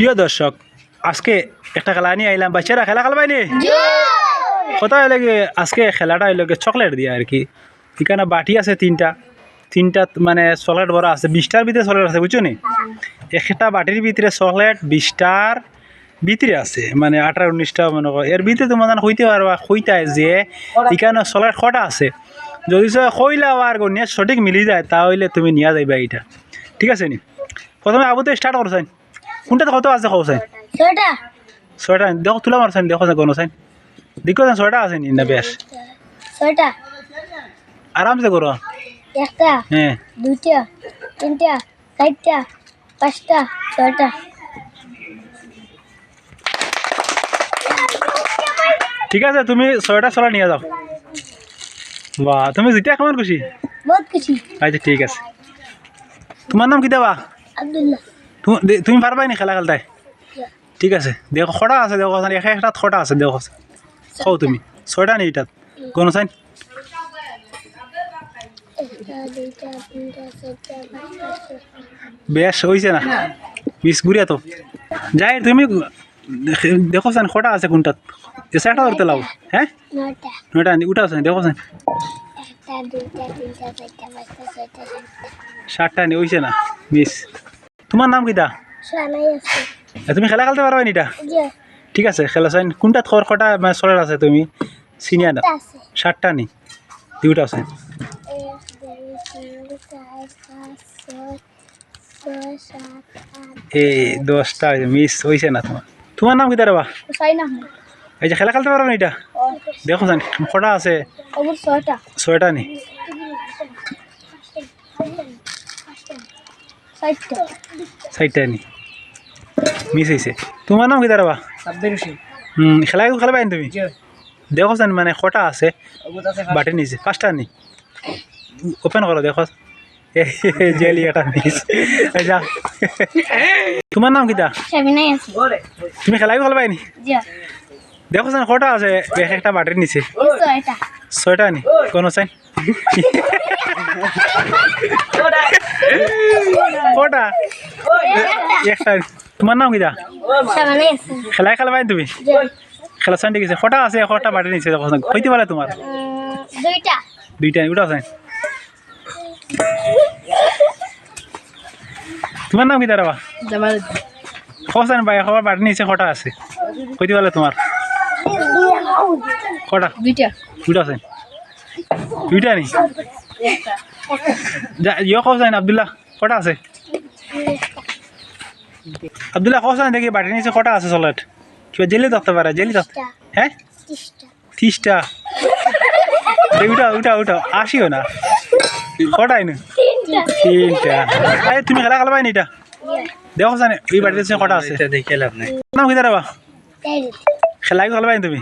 প্রিয় দর্শক আজকে একটা খেলা নিয়ে আইলাম। বাচ্চারা খেলা খেলবাই নি? কথা হইলে কি আজকে খেলাটা হইলে চকলেট দিয়ে আর কি। এখানে বাটি আছে তিনটা। তিনটা মানে চকলেট বড় আছে। বিশটার ভিতরে চকলেট আছে বুঝছ নি? একটা বাটির ভিতরে চকলেট বিশটার ভিতরে আছে। মানে আঠারো উনিশটা মনে করো। এর ভিতরে তোমার হইতে পারবা হইতায় যে এখানে চকলেট কটা আছে। যদি কইলা আর গনিয়া সঠিক মিলি যায় তাহলে তুমি নিয়ে যাইবা এইটা। ঠিক আছে নি? প্রথমে আবু তো স্টার্ট করছেন কোনটা কত আছে কৌছেন ছয়টা। ছয়টা। দেখো তুলা মারছেন দেখো গণ সাইন দেখো ছয়টা আছে নি বেশ ছয়টা। আরামসে করো একটা হ্যাঁ দুইটা তিনটা চারটা পাঁচটা ছয়টা। ঠিক আছে তুমি ছয়টা ছলা নিয়ে যাও। বাহ তুমি জিতিয়া কেমন খুশি? বহুত খুশি। আচ্ছা ঠিক আছে। তোমার নাম কি দেবা আব্দুল্লাহ। তুমি পারবাই নি খেলা খেলতে? ঠিক আছে দেখো খটা আছে দেখো এক একটা খটা আছে দেখো কও তুমি ছয়টা নেই এটাত কোন ছয়টা বেশ হয়েছে না? বিশ ঘুরিয়া তো। যাই তুমি দেখো সান খটা আছে কোনটাত? এসে একটা ধরতে লাও হ্যাঁ নয়টা নয়টা উঠা আছে দেখো সান সাতটা। নি হয়েছে না? মিস তোমার নাম এ, তুমি খেলা খেলতে পারবা নিটা ঠিক আছে খেলা চাইন কোনটাত খর খটা মানে চলের আছে তুমি? চিনিয়া আছে। সাতটা নি? দুটা আছে। এই দশটা মিস হয়েছে না তোমার তোমার নাম কিটা রবা এই যে খেলা খেলতে পারবা না এটা দেখো চান খটা আছে। ছয়টা নি? চারটা নি। মিস হয়েছে তোমার নাম কিটা সাব্বির হোসেন। হুম খেলা খেলা পাইন তুমি? দেখো চান মানে খটা আছে। বাটি নিচে পাঁচটা নি? ওপেন করো দেখো এ, জেলি একটা মিস যাও তোমার নাম কিটা বলে তুমি খেলাই ভালো পাইনি জি দেখো চান কটা আছে। এক একটা বাটির নিচে ছয়টা। ছয়টা নি? কোন চাই কটা একটা। তোমার নাম কিটা? আছে খেলাই খেলা তুমি? খেলা ঠিক আছে কটা আছে কটা দেখো চান। হইতে পারে তোমার দুইটা দুইটা ওটা চাই তোমার নাম কিটা রাবা খসান ভাই খবর বাটির নিচে কটা আছে। হইতে পারে তোমার কটা দুইটা। দুটা আছে। দুইটা নি? ইয়ে খসাইন আবদুল্লাহ কটা আছে? আবদুল্লাহ খসাইন দেখি বাটির নিচে কটা আছে চলেট কিবা জেলি থাকতে পারে জেলি থাকতে হ্যাঁ? তিরিশটা। উঠা উঠা উঠা। আসিও না। কটাই না তিনটা। তিনটা। তুমি খেলা খেলা পাইনি এটা? দেখো জানে এই বাটির নিচে কটা আছে? দেখে লাভ নাই নাম কি দাঁড়াবা খেলাই খেলা পাইনি তুমি?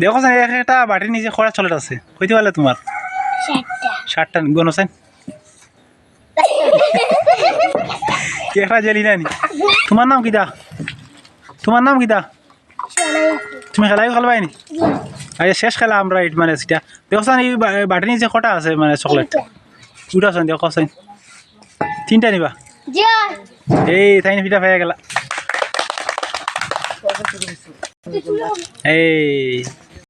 দেখো জানে এক একটা বাটির নিচে কটা চলেট আছে? হইতে পারলে তোমার? ষাটটা চাই একটা জেলি নাই তোমার নাম কিটা তোমার নাম কিটা তুমি খেলাই খেলা পাইনি জি আরে শেষ খেলা আমরা এইট মানে সেটা দেখো চান এই বা- বাটির নিচে কটা আছে মানে চকলেট উঠা চান দেখো চাই তিনটা নিবা? এই তাই ফিটা পাই গেলা। এই।